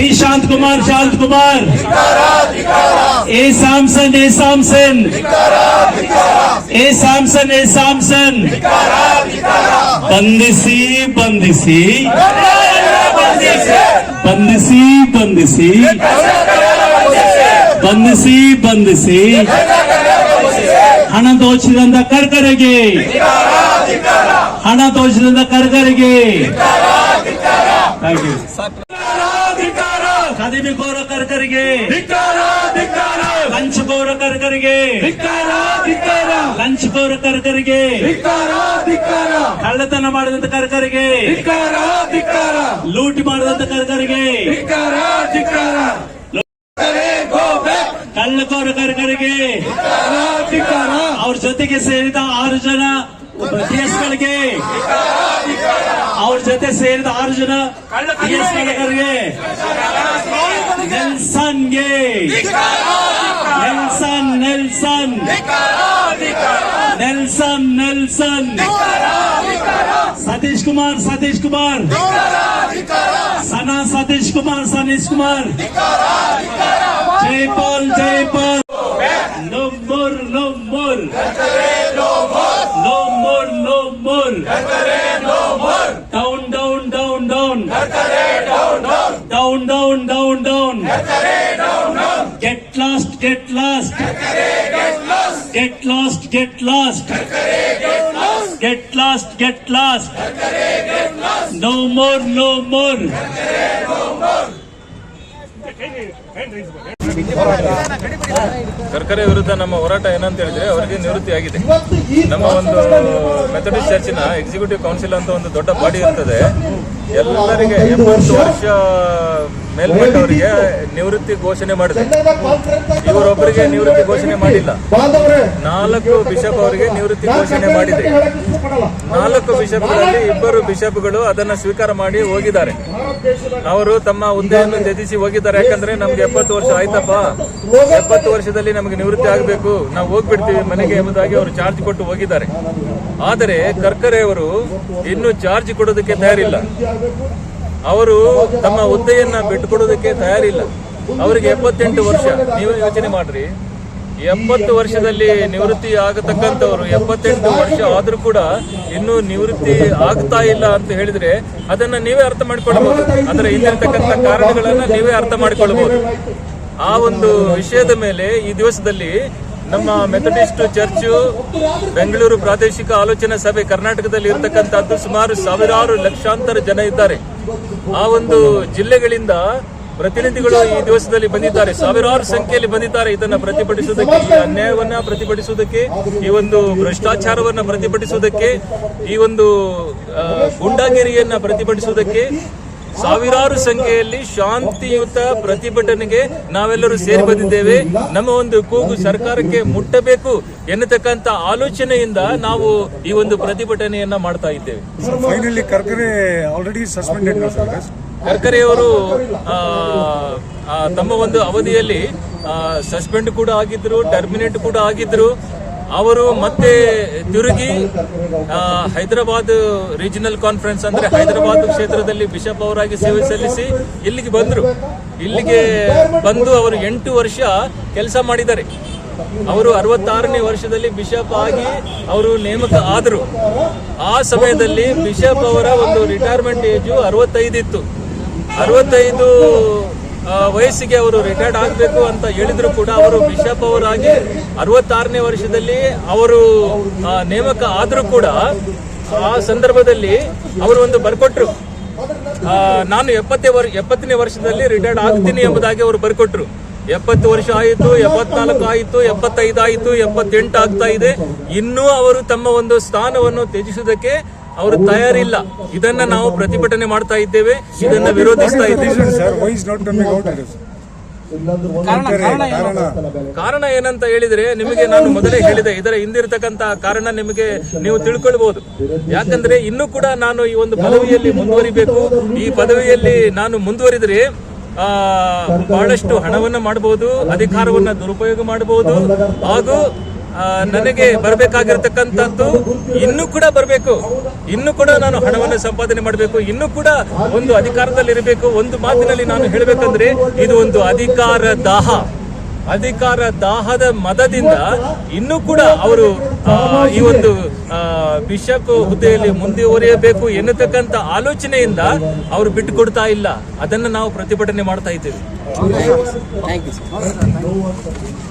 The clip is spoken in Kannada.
B Shanth Kumar Shanth Kumar A Samson A Samson A Samson A Samson ಬಂಧಿಸಿ ಬಂಧಿಸಿ ಬಂಧಿಸಿ ಬಂಧಿಸಿ ಬಂಧಿಸಿ ಬಂಧಿಸಿ ಹಣ ದೋಚಿದಂತ ಕರ್ಕರಿಗೆ ಹಣ ದೋಚಿದಂತ ಕರ್ಕರಿಗೆ ಥ್ಯಾಂಕ್ ಯು ಖಾದಿಮಿಕೋರ ಕರ್ಕರಿಗೆ. ಧಿಕ್ಕಾರ ಧಿಕ್ಕಾರ. ಲಂಚಕೋರ ಕರ್ಕರಿಗೆ. ಧಿಕ್ಕಾರ ಧಿಕ್ಕಾರ. ಲಂಚಕೋರ ಕರ್ಕರಿಗೆ. ಧಿಕ್ಕಾರ ಧಿಕ್ಕಾರ. ಕಳ್ಳತನ ಮಾಡಿದಂತ ಕರ್ಕರಿಗೆ. ಧಿಕ್ಕಾರ ಧಿಕ್ಕಾರ. ಲೂಟಿ ಮಾಡಿದಂತ ಕರ್ಕರಿಗೆ. ಧಿಕ್ಕಾರ ಧಿಕ್ಕಾರ. ಕಳ್ಳಕೋರ ಕರ್ಕರಿಗೆ. ಧಿಕ್ಕಾರ ಅವ್ರ ಜೊತೆಗೆ ಸೇರಿದ ಆರು ಜನ ಡಿಎಸ್ಗಳಿಗೆ ಅವ್ರ ಜೊತೆ ಸೇರಿದ ಆರು ಜನ ನೆಲ್ಸನ್ಗೆ. Nelson Nelson. Nelson Nelson. Satish Kumar Satish Kumar. Sana Satish Kumar Sanish Kumar. Down, down. Down, down, down, down. Get lost, get lost. Get lost, get lost. Get lost, get lost. No more, no more. ಸರ್ಕಾರಿ ವಿರುದ್ಧ ನಮ್ಮ ಹೋರಾಟ ಏನಂತ ಹೇಳಿದ್ರೆ ಅವರಿಗೆ ನಿವೃತ್ತಿ ಆಗಿದೆ. ನಮ್ಮ ಒಂದು ಮೆಥಡಿಸ್ಟ್ ಚರ್ಚಿನ ಎಕ್ಸಿಕ್ಯೂಟಿವ್ ಕೌನ್ಸಿಲ್ ಅಂತ ಒಂದು ದೊಡ್ಡ ಬಾಡಿ ಇರ್ತದೆ. ಎಲ್ಲರಿಗೆ ಎಂಬತ್ತು ವರ್ಷ ಮೇಲ್ಪಟ್ಟವರಿಗೆ ನಿವೃತ್ತಿ ಘೋಷಣೆ ಮಾಡಿದೆ. ಇವರೊಬ್ಬರಿಗೆ ನಿವೃತ್ತಿ ಘೋಷಣೆ ಮಾಡಿಲ್ಲ. ನಾಲ್ಕು ಬಿಷಪ್ ಅವರಿಗೆ ನಿವೃತ್ತಿ ಘೋಷಣೆ ಮಾಡಿದೆ. ನಾಲ್ಕು ಬಿಷಪ್ಗಳಲ್ಲಿ ಇಬ್ಬರು ಬಿಷಪ್ಗಳು ಅದನ್ನ ಸ್ವೀಕಾರ ಮಾಡಿ ಹೋಗಿದ್ದಾರೆ. ಅವರು ತಮ್ಮ ಹುದ್ದೆಯನ್ನು ತ್ಯಜಿಸಿ ಹೋಗಿದ್ದಾರೆ. ಯಾಕಂದ್ರೆ ನಮ್ಗೆ ಎಪ್ಪತ್ತು ವರ್ಷ ಆಯ್ತಪ್ಪ. ಎಪ್ಪತ್ತು ವರ್ಷದಲ್ಲಿ ನಮಗೆ ನಿವೃತ್ತಿ ಆಗಬೇಕು. ನಾವು ಹೋಗ್ಬಿಡ್ತೀವಿ ಮನೆಗೆ ಎಂಬುದಾಗಿ ಅವರು ಚಾರ್ಜ್ ಕೊಟ್ಟು ಹೋಗಿದ್ದಾರೆ. ಆದರೆ ಕರ್ಕರೆಯವರು ಇನ್ನು ಚಾರ್ಜ್ ಕೊಡೋದಕ್ಕೆ ತಯಾರಿಲ್ಲ. ಅವರು ತಮ್ಮ ಹುದ್ದೆಯನ್ನ ಬಿಟ್ಟುಕೊಡೋದಕ್ಕೆ ತಯಾರಿಲ್ಲ. ಅವರಿಗೆ ಎಪ್ಪತ್ತೆಂಟು ವರ್ಷ. ನೀವು ಯೋಚನೆ ಮಾಡ್ರಿ. ಎಪ್ಪತ್ತು ವರ್ಷದಲ್ಲಿ ನಿವೃತ್ತಿ ಆಗತಕ್ಕಂಥವ್ರು ಎಪ್ಪತ್ತೆಂಟು ವರ್ಷ ಆದರೂ ಕೂಡ ಇನ್ನೂ ನಿವೃತ್ತಿ ಆಗ್ತಾ ಇಲ್ಲ ಅಂತ ಹೇಳಿದ್ರೆ ಅದನ್ನ ನೀವೇ ಅರ್ಥ ಮಾಡ್ಕೊಳ್ಬಹುದು ಅದರ ಇಲ್ಲಿರ್ತಕ್ಕಂಥ ಕಾರಣಗಳನ್ನ ನೀವೇ ಅರ್ಥ ಮಾಡ್ಕೊಳ್ಬಹುದು ಆ ಒಂದು ವಿಷಯದ ಮೇಲೆ ಈ ದಿವಸದಲ್ಲಿ ನಮ್ಮ ಮೆಥಡಿಸ್ಟ್ ಚರ್ಚು, ಬೆಂಗಳೂರು ಪ್ರಾದೇಶಿಕ ಆಲೋಚನಾ ಸಭೆ ಕರ್ನಾಟಕದಲ್ಲಿ ಇರತಕ್ಕಂಥದ್ದು ಸುಮಾರು ಸಾವಿರಾರು ಲಕ್ಷಾಂತರ ಜನ ಇದ್ದಾರೆ. ಆ ಒಂದು ಜಿಲ್ಲೆಗಳಿಂದ ಪ್ರತಿನಿಧಿಗಳು ಈ ದಿವಸದಲ್ಲಿ ಬಂದಿದ್ದಾರೆ, ಸಾವಿರಾರು ಸಂಖ್ಯೆಯಲ್ಲಿ ಬಂದಿದ್ದಾರೆ ಇದನ್ನ ಪ್ರತಿಭಟಿಸುವುದಕ್ಕೆ, ಈ ಅನ್ಯಾಯವನ್ನ ಪ್ರತಿಭಟಿಸುವುದಕ್ಕೆ, ಈ ಒಂದು ಭ್ರಷ್ಟಾಚಾರವನ್ನ ಪ್ರತಿಭಟಿಸುವುದಕ್ಕೆ, ಈ ಒಂದು ಗುಂಡಾಗಿರಿಯನ್ನ ಪ್ರತಿಭಟಿಸುವುದಕ್ಕೆ ಸಾವಿರಾರು ಸಂಖ್ಯೆಯಲ್ಲಿ ಶಾಂತಿಯುತ ಪ್ರತಿಭಟನೆಗೆ ನಾವೆಲ್ಲರೂ ಸೇರಿ ಬಂದಿದ್ದೇವೆ. ನಮ್ಮ ಒಂದು ಕೂಗು ಸರ್ಕಾರಕ್ಕೆ ಮುಟ್ಟಬೇಕು ಎನ್ನತಕ್ಕಂತ ಆಲೋಚನೆಯಿಂದ ನಾವು ಈ ಒಂದು ಪ್ರತಿಭಟನೆಯನ್ನ ಮಾಡ್ತಾ ಇದ್ದೇವೆ. ಆ, ತಮ್ಮ ಒಂದು ಅವಧಿಯಲ್ಲಿ ಸಸ್ಪೆಂಡ್ ಕೂಡ ಆಗಿದ್ರು ಟರ್ಮಿನೇಟ್ ಕೂಡ ಆಗಿದ್ರು. ಅವರು ಮತ್ತೆ ತಿರುಗಿ ಹೈದರಾಬಾದ್ ರೀಜನಲ್ ಕಾನ್ಫರೆನ್ಸ್ ಅಂದ್ರೆ ಹೈದರಾಬಾದ್ ಕ್ಷೇತ್ರದಲ್ಲಿ ಬಿಷಪ್ ಅವರಾಗಿ ಸೇವೆ ಸಲ್ಲಿಸಿ ಇಲ್ಲಿಗೆ ಬಂದ್ರು. ಇಲ್ಲಿಗೆ ಬಂದು ಅವರು ಎಂಟು ವರ್ಷ ಕೆಲಸ ಮಾಡಿದ್ದಾರೆ. ಅವರು ಅರವತ್ತಾರನೇ ವರ್ಷದಲ್ಲಿ ಬಿಷಪ್ ಆಗಿ ಅವರು ನೇಮಕ ಆದರು. ಆ ಸಮಯದಲ್ಲಿ ಬಿಷಪ್ ಅವರ ಒಂದು ರಿಟೈರ್ಮೆಂಟ್ ಏಜು ಅರವತ್ತೈದಿತ್ತು. ಅರವತ್ತೈದು ವಯಸ್ಸಿಗೆ ಅವರು ರಿಟೈರ್ಡ್ ಆಗಬೇಕು ಅಂತ ಹೇಳಿದ್ರು ಕೂಡ ಅವರು ಬಿಷಪ್ ಅವರಾಗಿ ಅರವತ್ತಾರನೇ ವರ್ಷದಲ್ಲಿ ಅವರು ನೇಮಕ ಆದರೂ ಕೂಡ ಆ ಸಂದರ್ಭದಲ್ಲಿ ಅವರು ಒಂದು ಬರ್ಕೊಟ್ರು. ನಾನು ಎಪ್ಪತ್ತೇ ವರ್, ಎಪ್ಪತ್ತನೇ ವರ್ಷದಲ್ಲಿ ರಿಟೈರ್ಡ್ ಆಗ್ತೀನಿ ಎಂಬುದಾಗಿ ಅವರು ಬರ್ಕೊಟ್ರು. ಎಪ್ಪತ್ತು ವರ್ಷ ಆಯಿತು, ಎಪ್ಪತ್ನಾಲ್ಕು ಆಯಿತು, ಎಪ್ಪತ್ತೈದು ಆಯಿತು, ಎಪ್ಪತ್ತೆಂಟು ಆಗ್ತಾ ಇದೆ. ಇನ್ನೂ ಅವರು ತಮ್ಮ ಒಂದು ಸ್ಥಾನವನ್ನು ತ್ಯಜಿಸುವುದಕ್ಕೆ ಅವರು ತಯಾರಿಲ್ಲ. ಇದನ್ನ ನಾವು ಪ್ರತಿಭಟನೆ ಮಾಡ್ತಾ ಇದ್ದೇವೆ ಇದನ್ನ ವಿರೋಧಿಸ್ತಾ ಇದ್ದೇವೆ. ಕಾರಣ ಕಾರಣ ಏನಂತ ಹೇಳಿದ್ರೆ ನಿಮಗೆ ನಾನು ಮೊದಲೇ ಹೇಳಿದೆ ಇದರ ಹಿಂದಿರ್ತಕ್ಕಂತಹ ಕಾರಣ ನಿಮಗೆ ನೀವು ತಿಳ್ಕೊಳ್ಬಹುದು ಯಾಕಂದ್ರೆ ಇನ್ನೂ ಕೂಡ ನಾನು ಈ ಒಂದು ಪದವಿಯಲ್ಲಿ ಮುಂದುವರಿಬೇಕು. ಈ ಪದವಿಯಲ್ಲಿ ನಾನು ಮುಂದುವರಿದ್ರೆ ಆ ಬಹಳಷ್ಟು ಹಣವನ್ನ ಮಾಡಬಹುದು ಅಧಿಕಾರವನ್ನ ದುರುಪಯೋಗ ಮಾಡಬಹುದು ಹಾಗೂ ನನಗೆ ಬರಬೇಕಾಗಿರತಕ್ಕಂಥದ್ದು ಇನ್ನೂ ಕೂಡ ಬರಬೇಕು. ಇನ್ನೂ ಕೂಡ ನಾನು ಹಣವನ್ನು ಸಂಪಾದನೆ ಮಾಡಬೇಕು. ಇನ್ನೂ ಕೂಡ ಒಂದು ಅಧಿಕಾರದಲ್ಲಿ ಇರಬೇಕು ಒಂದು ಮಾತಿನಲ್ಲಿ ನಾನು ಹೇಳಬೇಕಂದ್ರೆ ಇದು ಒಂದು ಅಧಿಕಾರ ದಾಹ. ಅಧಿಕಾರ ದಾಹದ ಮದದಿಂದ ಇನ್ನೂ ಕೂಡ ಅವರು ಈ ಒಂದು ಬಿಷಪ್ ಹುದ್ದೆಯಲ್ಲಿ ಮುಂದುವರಿಯಬೇಕು ಎನ್ನತಕ್ಕಂಥ ಆಲೋಚನೆಯಿಂದ ಅವರು ಬಿಟ್ಟು ಕೊಡ್ತಾ ಇಲ್ಲ. ಅದನ್ನು ನಾವು ಪ್ರತಿಭಟನೆ ಮಾಡ್ತಾ ಇದ್ದೇವೆ. Thank you sir